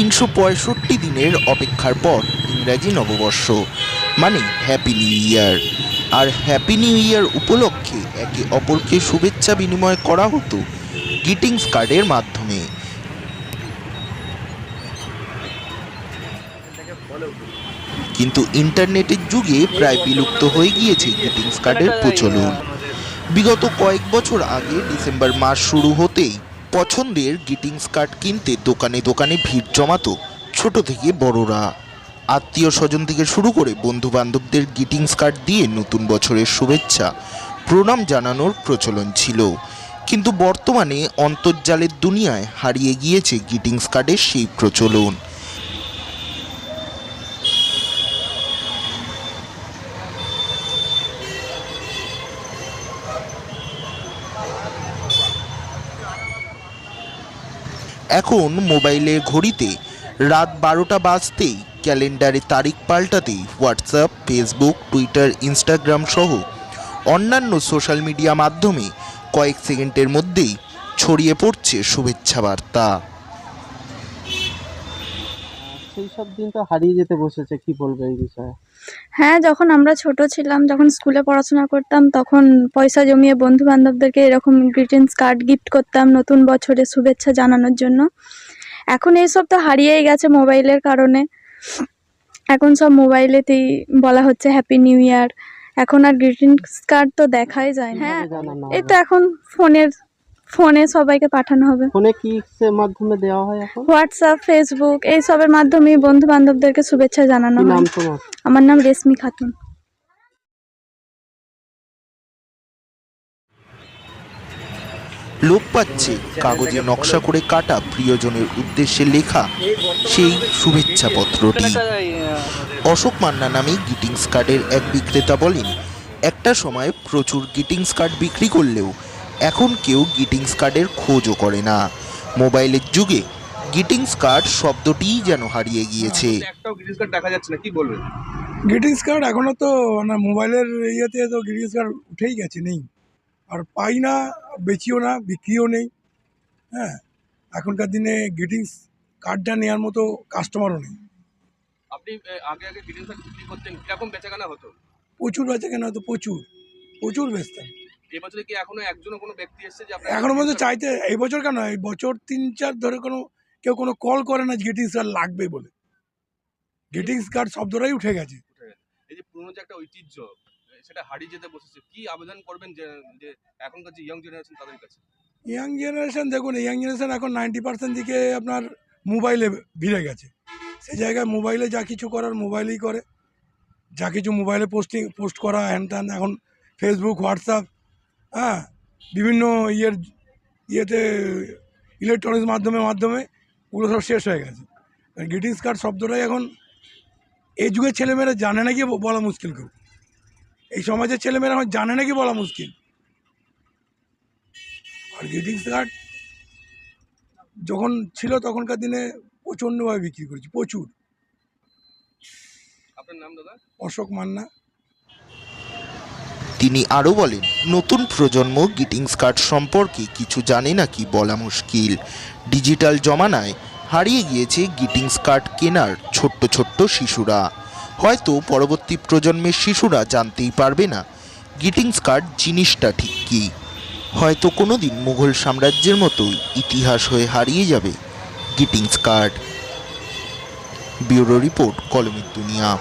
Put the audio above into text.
তিনশো পঁয়ষট্টি দিনের অপেক্ষার পর ইংরাজি নববর্ষ মানে হ্যাপি নিউ ইয়ার আর হ্যাপি নিউ ইয়ার উপলক্ষে একে অপরকে শুভেচ্ছা বিনিময় করা হতো গ্রিটিংস কার্ডের মাধ্যমে। কিন্তু ইন্টারনেটের যুগে প্রায় বিলুপ্ত হয়ে গিয়েছে গ্রিটিংস কার্ডের প্রচলন। বিগত কয়েক বছর আগে ডিসেম্বর মাস শুরু হতেই পছন্দের গ্রিটিংস কার্ড কিনতে দোকানে দোকানে ভিড় জমাতো ছোট থেকে বড়রা। আত্মীয় স্বজন থেকে শুরু করে বন্ধু বান্ধবদের গ্রিটিংস কার্ড দিয়ে নতুন বছরের শুভেচ্ছা, প্রণাম জানানোর প্রচলন ছিল। কিন্তু বর্তমানে অন্তর্জালের দুনিয়ায় হারিয়ে গিয়েছে গ্রিটিংস কার্ডের সেই প্রচলন। এখন মোবাইলে ঘড়িতে রাত বারোটা বাজতেই ক্যালেন্ডারে তারিখ পাল্টাতেই হোয়াটসঅ্যাপ, ফেসবুক, টুইটার, ইনস্টাগ্রাম সহ অন্যান্য সোশ্যাল মিডিয়া মাধ্যমে কয়েক সেকেন্ডের মধ্যেই ছড়িয়ে পড়ছে শুভেচ্ছা বার্তা সেই সব দিন তো হারিয়ে যেতে বসেছে কি বলবে এই বিষয়ে? হ্যাঁ যখন আমরা ছোট ছিলাম যখন স্কুলে পড়াশোনা করতাম তখন পয়সা জমিয়ে বন্ধু বান্ধবদেরকে এরকম গ্রিটিংস কার্ড গিফট করতাম নতুন বছরের শুভেচ্ছা জানানোর জন্য। এখন এইসব তো হারিয়েই গেছে মোবাইলের কারণে। এখন সব মোবাইলেতেই বলা হচ্ছে হ্যাপি নিউ ইয়ার এখন আর গ্রিটিংস কার্ড তো দেখাই যায় না। হ্যাঁ এই তো এখন ফোনের ফোনে সবাইকে পাঠানো হবে। ফোনে কি এর মাধ্যমে দেওয়া হয় এখন? হোয়াটসঅ্যাপ ফেসবুক এইসবের মাধ্যমে বন্ধু বান্ধবদেরকে শুভেচ্ছা জানানো কি নাম হয়। তোমার? আমার নাম রেশমি খাতুন। লোক পাচ্ছে কাগজে নকশা করে কাটা প্রিয়জনের উদ্দেশ্যে লেখা সেই শুভেচ্ছা পত্রটি অশোক মান্না নামে গ্রিটিংস কার্ডের এক বিক্রেতা বলেন একটা সময় প্রচুর গ্রিটিংস কার্ড বিক্রি করলেও এখন কেউ গ্রিটিংস কার্ডের খোঁজও করে না। মোবাইলের যুগে গ্রিটিংস কার্ড শব্দটিই যেন হারিয়ে গিয়েছে। একটাও গ্রিটিংস কার্ড দেখা যাচ্ছে না কি বলবেন গ্রিটিংস কার্ড এখনও তো না মোবাইলের ইয়েতে তো গ্রিটিংস কার্ড উঠেই গেছে নেই। আর পাই না বেচিও না বিক্রিও নেই হ্যাঁ। এখনকার দিনে গ্রিটিংস কার্ডটা নেওয়ার মতো কাস্টমারও নেই। আপনি এ, আগে আগে গ্রিটিংস কার্ড বিক্রি করতেন কীরকম বেচাকেনা হতো? প্রচুর বেচে কেন তো প্রচুর। প্রচুর বেচতাম এবছরে কি এখনও একজনও কোনো ব্যক্তি এসেছে যে আপনার এখনও পর্যন্ত চাইতে এই বছর কেন? এই বছর তিন চার ধরে কোনো কেউ কোনো কল করে না গ্রিটিংস কার্ড লাগবে বলে। গ্রিটিংস কার্ড শব্দটাই উঠে গেছে। এই যে পুরনো যে একটা ঐতিহ্য সেটা হারিয়ে যেতে বসেছে কি আবেদন করবেন যে যে এখনকার যে ইয়ং জেনারেশন তাদের কাছে? ইয়াং জেনারেশন দেখুন ইয়াং জেনারেশন এখন নাইনটি পার্সেন্ট দিকে আপনার মোবাইলে ভিড়ে গেছে। সেই জায়গায় মোবাইলে যা কিছু করার মোবাইলেই করে। যা কিছু মোবাইলে পোস্টিং পোস্ট করা হ্যান ত্যান এখন ফেসবুক হোয়াটসঅ্যাপ হ্যাঁ বিভিন্ন ইয়ের ইয়েতে ইলেকট্রনিক্স মাধ্যমে মাধ্যমে ওগুলো সব শেষ হয়ে গেছে। গ্রিটিংস কার্ড শব্দটাই এখন এই যুগের ছেলেমেয়েরা জানে নাকি বলা মুশকিল কেউ? এই সমাজের ছেলেমেয়েরা এখন জানে নাকি বলা মুশকিল? আর গ্রিটিংস কার্ড যখন ছিল তখনকার দিনে প্রচণ্ডভাবে বিক্রি করেছি প্রচুর। আপনার নাম দাদা? অশোক মান্না। তিনি আরও বলেন, নতুন প্রজন্ম গ্রিটিংস কার্ড সম্পর্কে কিছু জানে না কি বলা মুশকিল। ডিজিটাল জমানায় হারিয়ে গিয়েছে গ্রিটিংস কার্ড কেনার ছোট্ট ছোট্ট শিশুরা। হয়তো পরবর্তী প্রজন্মের শিশুরা জানতেই পারবে না গ্রিটিংস কার্ড জিনিসটা ঠিক কী। হয়তো কোনো দিন মুঘল সাম্রাজ্যের মতোই ইতিহাস হয়ে হারিয়ে যাবে গ্রিটিংস কার্ড ব্যুরো রিপোর্ট কলমের দুনিয়া